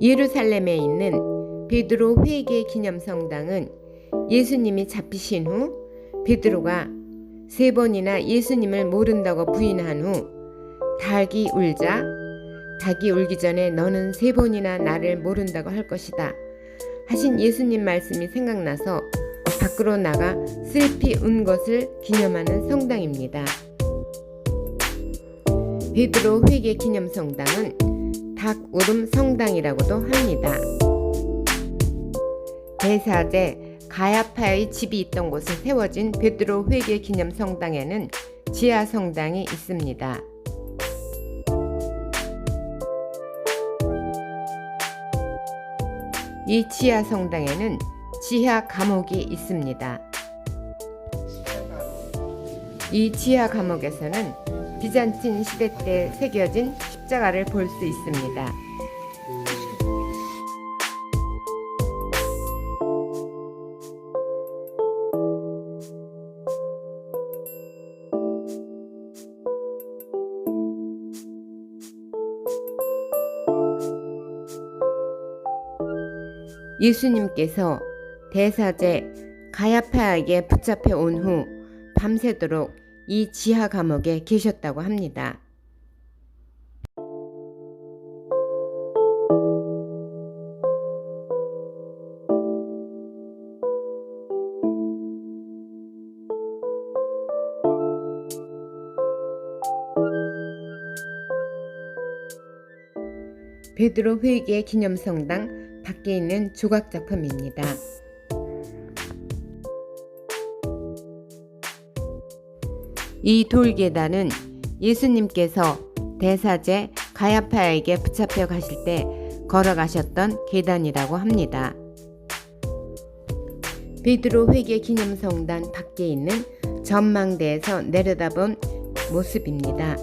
예루살렘에 있는 베드로 회개 기념 성당은 예수님이 잡히신 후 베드로가 세 번이나 예수님을 모른다고 부인한 후 닭이 울자 닭이 울기 전에 너는 세 번이나 나를 모른다고 할 것이다 하신 예수님 말씀이 생각나서 밖으로 나가 슬피 운 것을 기념하는 성당입니다. 베드로 회개 기념 성당은 닭 울음 성당이라고도 합니다. 대사제 가야파의 집이 있던 곳에 세워진 베드로 회개 기념 성당에는 지하 성당이 있습니다. 이 지하 성당에는 지하 감옥이 있습니다. 이 지하 감옥에서는 비잔틴 시대 때 새겨진 십자가를 볼 수 있습니다. 예수님께서 대사제 가야파에게 붙잡혀 온 후 밤새도록 이 지하 감옥에 계셨다고 합니다. 베드로 회개 기념성당 밖에 있는 조각 작품입니다. 이 돌계단은 예수님께서 대사제 가야파에게 붙잡혀 가실 때 걸어가셨던 계단이라고 합니다. 베드로 회개 기념성당 밖에 있는 전망대에서 내려다본 모습입니다.